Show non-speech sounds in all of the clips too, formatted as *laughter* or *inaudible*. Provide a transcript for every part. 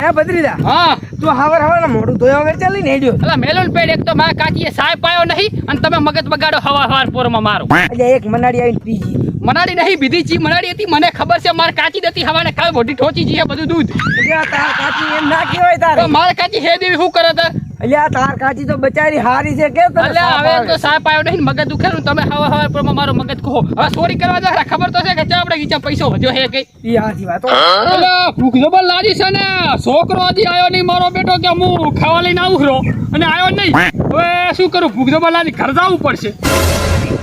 હે બદ્રીદા હા. તું હવાર હવાર મોઢું ધોયા વગર ચાલી ને જો અલા મેલોન પેડ એક તો મારા કાકીએ સાય પાયો નહીં અને તમે મગજ બગાડો હવા હવાર પોરમાં મારો. એટલે એક મનાડી આવીને પીજી મનાડી નહીં બીજી ચી મનાડી હતી. મને ખબર છે મારે કાચી દેતી હવાને કાલ મોટી ઠોચી જઈએ બધું દૂધ. તાર કાચી એમ ના કહેવાય તારે. માર કાચી હે દેવી શું કરે તાર? આ તાર કાચી તો બચારી હારી છે કે અલ્યા હવે તો સાય પાયો નહીં મગજ દુખેલું તમે હવે હવે પોરમાં મારો મગજ કહો હવે ચોરી કરવા જાય ખબર તો છે કે ચા આપણે ગીચા પૈસો વધ્યો હે કઈ ઈ વાતો અલ્યા ભૂખ જબર લાગી છે ને. છોકરો હજી આવ્યો નહીં મારો બેટો કે હું ખાવા લઈને આવું રહ્યો અને આવ્યો નહીં. હવે શું કરું? ભૂખ જબર લાગી ઘર જવું પડશે.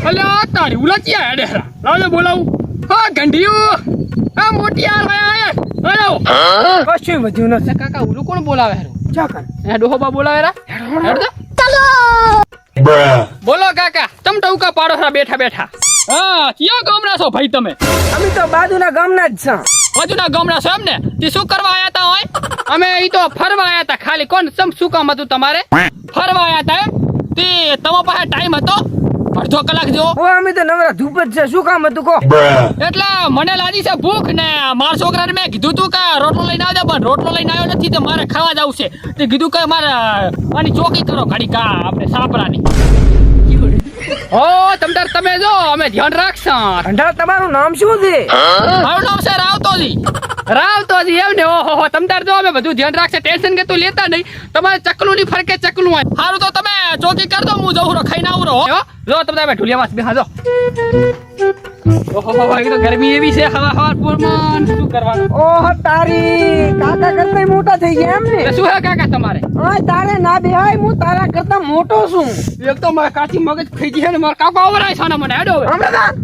અલ્યા તારી ઉલચી લાવજો બોલાવું. હા ગંઢિયું. હા મોટી આ આયા. આયો કશું વધ્યું કાકા ઉલું કોણ બોલાવે હારું? ડોહોબા બોલાવે. બોલો કાકા તમ ટૌકા પાડો રા બેઠા બેઠા. હા ક્યાં ગામના છો ભાઈ તમે? અમે તો બાજુના ગામના જ છો. બાજુના ગામના છો એમ ને તે શું કરવા આયા તા હોય અમે ઈ તો ફરવા આયા તા ખાલી. કોણ સમ શું કામ હતું તમારે? ફરવા આયા તા એમ? તે તમારા પાસે ટાઈમ હતો? અડધો કલાક જેવો ઓ અમે તો નવરા ધૂપ જ છે. શું કામ હતું કો એટલે મને લાગી છે ભૂખ ને મારા છોકરાને મેં કીધું તું કે રોટલો લઈને આવજો પણ રોટલો લઈને આવ્યો નથી તો મારે ખાવા જ આવશે તે કીધું કે મારે આની ચોકી કરો ઘડી કા આપણે સાપરાની. ઓ તમદાર તમે જો અમે ધ્યાન રાખશો. અંધાર તમારું નામ શું છે? મારું નામ છે રાવતોજી. રાવતોજી એમ ને? ઓહો તમદાર જો અમે બધું ધ્યાન રાખશે. ટેન્શન કે તું લેતા નહીં. તમારે ચકલું ની ફરકે ચકલું હોય. સારું તો તમે ચોકી કર દો, હું જઉં રહો ખાઈને આવું રહો. જો, તમે ઢુલિયા વાસ બેહા, જો ઓહો હો હો, તો ગરમી એવી છે હવા હવા પૂરમાં શું કરવાનું? ઓહ તારી કાકા કરતા મોટા થઈ ગયા એમ ને? શું હે કાકા તમારે? ઓય તારે ના બેહાય હું તારા કરતા મોટો છું. એક તો મારા કાચી મગજ ખાઈ ગઈ ને મારા કાકો આવરાય છે ને મને હેડો હમણાં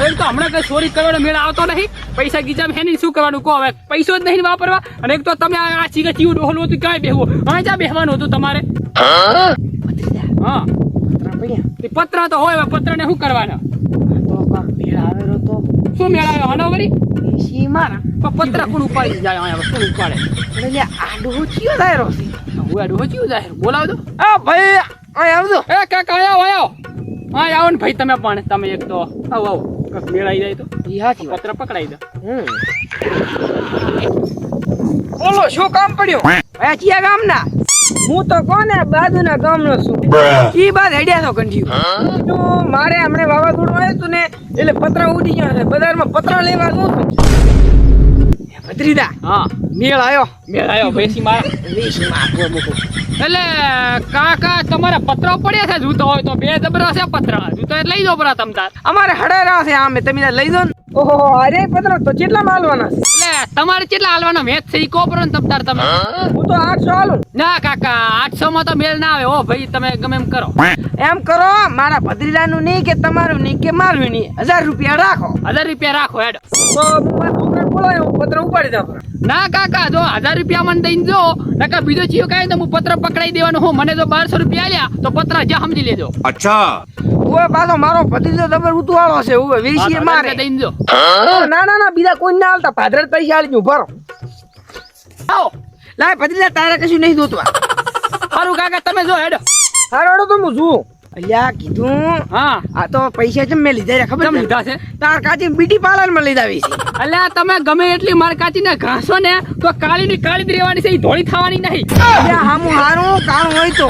હવે તો હમણાં કઈ ચોરી કરવાનો મેળ આવતો નહીં. પૈસા ગીચામાં હે નહીં શું કરવાનું? કહો હવે. પૈસો જ નહીં વાપરવા. અને એક તો તમે આ ચીગા ચીવું ડોહલું હતું ક્યાંય બેહવું? જ્યાં બેહવાનું હતું તમારે? હા. તે પત્ર તો હોય પત્ર ને શું કરવાના? તો કાક ભેળ આવેલો તો. શું મેળાયો આનો વળી. એસી મારા. પત્ર કોણ ઉપાડી જાય અહીંયા? કોણ ઉપાડે? એટલે આ ડોહો ચિયો દાયરો છે? હું આડું હોચ્યું બોલાવ દો આ ભાઈ અહીં આવજો. એ કાકા આવ્યા આવો હા આવો. ને ભાઈ તમે પણ તમે એક તો આવો આવો. કાંઈક મેળાઈ જાય તો. હાચી પત્ર પકડાઈ દો. હમ. બોલો શું કામ પડ્યું? *laughs* આ ચિયા ગામના? હું તો કોને બાજુના ગામનો છું. ઈ બાદ હેડ્યા છો કંઠ્યું તો મારે હમણે વાવાઝોડું આવ્યું હતું ને એટલે પતરા ઉડી ગયા છે. બજારમાં પતરા લેવા જઉં છું. ભત્રીદા હા. મેળ આવ્યો મેળાયો ભેસી મારા. વીસમાં આપવો મૂકો. એટલે કાકા તમારે પત્રો પડ્યા છે? જૂતો હોય તો બે જબરા છે પત્ર. જૂતો લઈ દો પરા તમ તાર અમારે હડેરા છે આમે તમે લઈ દો ને. ઓહો અરે પતરા તો કેટલા માલવાના એટલે તમારે કેટલા હાલવાના? મેચ છે ઈ પરો ને તમ તાર તમે. હું? તો આઠસો હાલું. ના કાકા આઠસો માં તો મેળ ના આવે. ઓ ભાઈ તમે ગમે એમ કરો. એમ કરો મારા ભત્રીજાનું નહીં કે તમારું નહીં કે મારું નહીં હજાર રૂપિયા રાખો. હજાર રૂપિયા રાખો હેડ. તો બોલાયો ના કાકા જો હજાર રૂપિયા મને દઈને જો નકા બીજો ચીયો કાય તો હું પત્ર પકડાઈ દેવાનો હું. મને જો બારસો રૂપિયા આલ્યા તો પત્ર જ્યાં સમજી લેજો. અચ્છા. ઓય પાછો મારો ભતીજો દબર ઉતવાળો છે ઓય વીસી મારે. દઈને જો. ના ના ના બીજા કોઈ ના આલતા ભાદર પૈસા આલી હું ભરો આવો. લાય ભતીજા તારે કશું નહીં દોતવા સારું કાકા તમે જો હેડો. હારોડો તો હું જુઓ. અલ્યા કીધું હા. આ તો પૈસા છે મેં લીધા ખબર કેમ લીધા છે? તાર કાચી બ્યુટી પાર્લરમાં લીધા છે. અલ્યા તમે ગમે એટલી માર કાચીને ઘાસો ને તો કાળી ની કાળી જ રહેવાની છે ઈ ધોળી થવાની નહીં. હામું હારું કામ હોય તો.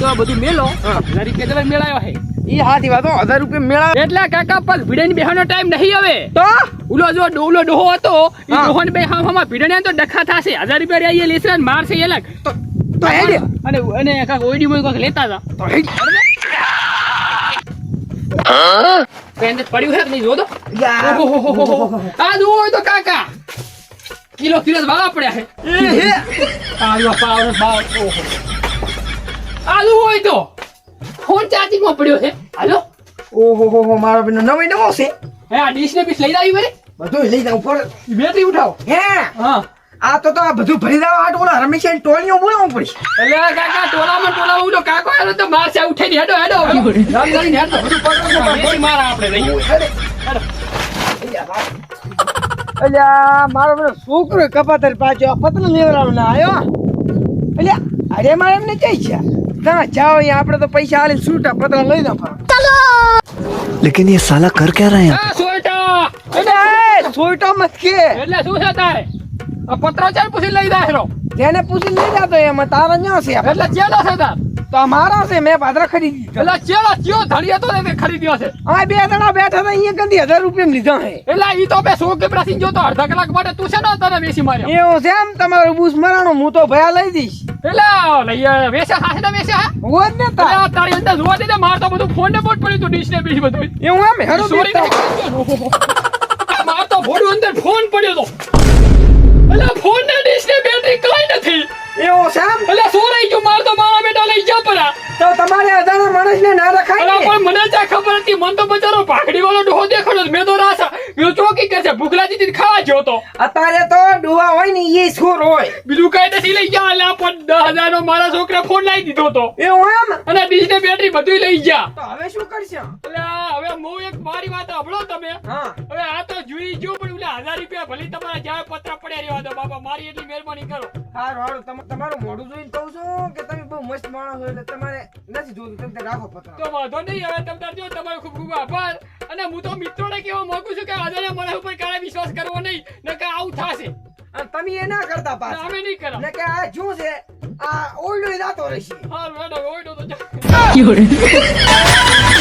તો બધું મેલો. હજાર રૂપિયા તમે મેળાયો હે. ઈ હાથી વાતો હજાર રૂપિયા મેળા એટલે કાકા પગ ભીડેની બેહવાનો ટાઈમ નહીં હવે. તો? ઉલો જો ડોલો ડોહો હતો. હા. ડોહો ને બે હામ હામાં ભીડે તો ડખા થશે. હજાર રૂપિયા રહ્યા લેશે મારશે અલગ. તો તો હેડે અને અને કાક ઓઈડી મોઈ કાક લેતા હતા તો હેડે પેન પડ્યું હે કે નહીં? જો તો. આ જુઓ હોય તો કાકા. કિલો કિલો ભાવા પડ્યા હે હે. આયો પાવર બાવ ઓહો. આ જુઓ હોય તો. ફોન ચાર્જિંગમાં પડ્યો છે. હાલો. ઓહો હો હો મારો બેનો નવો નવો છે. હે આ ડીશ ને પીસ લઈ આવી વળી. બધું લઈ જાવ પર બેટરી ઉઠાવો. હે. હા. આ તો તો આ બધું ભરી દેવા હાટ ઓલા રમેશ ટોળીઓ બોલાવવું પડશે એટલે આ કાકા ટોલામાં ટોલામાં ઉડો કાકો હેડો તો માર છે ઉઠે હેડો હેડો રામ કરીને હેડો બધું પકડો ગોળી મારા આપણે રહી હેડો અલ્યા મારો બેનો છોકરો કપાતર પાછો આ પતલો લેવરાવ ના આવ્યો અલ્યા અરે મારે એમને જઈ છે તમે જાઓ અહીંયા આપણે તો પૈસા આલી છૂટા પતરા લઈ દો लेकिन ये साला कर क्या रहे हैं આ સોયટા એટલે એ, છોટો મત કે એટલે શું છે તારે આ પતરા પૂછી લઈ જાય હેરો જેને પૂછી લઈ જાતો એમાં તારા ન્યા છે. એટલે ચેલો છે તાર? તો આ મારા છે મેં પાદરા ખરીદી. એટલે ચેલો ચિયો ને તે ખરીદ્યો છે. આ બે જણા બેઠા હતા અહીંયા કદી હજાર રૂપિયા લીધા હે એટલે ઈ તો બે સો જોતો અડધા કલાક માટે તું છે ને તને વેસી માર્યો. એવું છે એમ તમારું બૂસ મરાણું હું તો ભયા લઈ દઈશ એટલે લઈ વેસ્યા ખાશે ને હા? તાર. અંદર જોવા માર તો બધું ફોન ને પોટ પડ્યું તું ડીશ ને બીજ બધું. એવું એમ હેરો સોરી માર તો ભોડું અંદર ફોન પડ્યો તો એટલે ફોન ના ડીશ ને બેટરી કઈ નથી. એવું છે અલા સો સોરાઈ ગયું માર તો મારા બેટા લઈ જા પરા. તો તમારે અજાણા માણસને ના રખાય અલા પણ મને ચા ખબર હતી? મન તો બચારો ભાખડી વાળો ડોહો દેખાડો મેં તો રાસા મેં ચોકી કે છે ભૂખલા જીતી ખાવા ગયો તો. અત્યારે તો ડોહા હોય ને એ છોર હોય બીજું કઈ નથી લઈ ગયા. અલા પણ દસ હજાર નો મારા છોકરા ફોન લાવી દીધો તો. એવો એમ? અને ડીશ ને બેટરી બધું લઈ ગયા. તો હવે શું કરશે? અલા હવે હું એક મારી વાત સાંભળો તમે. હા. હવે આ તો જોઈ જો હજાર રૂપિયા ભલે તમારા જ્યાં પત્ર પડ્યા રહેવા દો બાબા મારી એટલી મહેરબાની કરો. હા તમ- તમારું મોઢું જોઈને કહું છું કે તમે બહુ મસ્ત માણસ હોય એટલે તમારે નથી જોતું તમે રાખો પત્ર. તો વાંધો નહીં હવે તમે જો તમારો ખૂબ ખૂબ આભાર. અને હું તો મિત્રોને કહેવા માંગુ છું કે આજે મને ઉપર ક્યારે વિશ્વાસ કરવો નહીં નકર આવું થશે. અને તમે એ ના કરતા પાછા. અમે નહીં કરા ને કે આ શું છે? આ ઓલ્ડો જાતો રહેશે. હા મેડમ ઓઈડો તો જા. *laughs*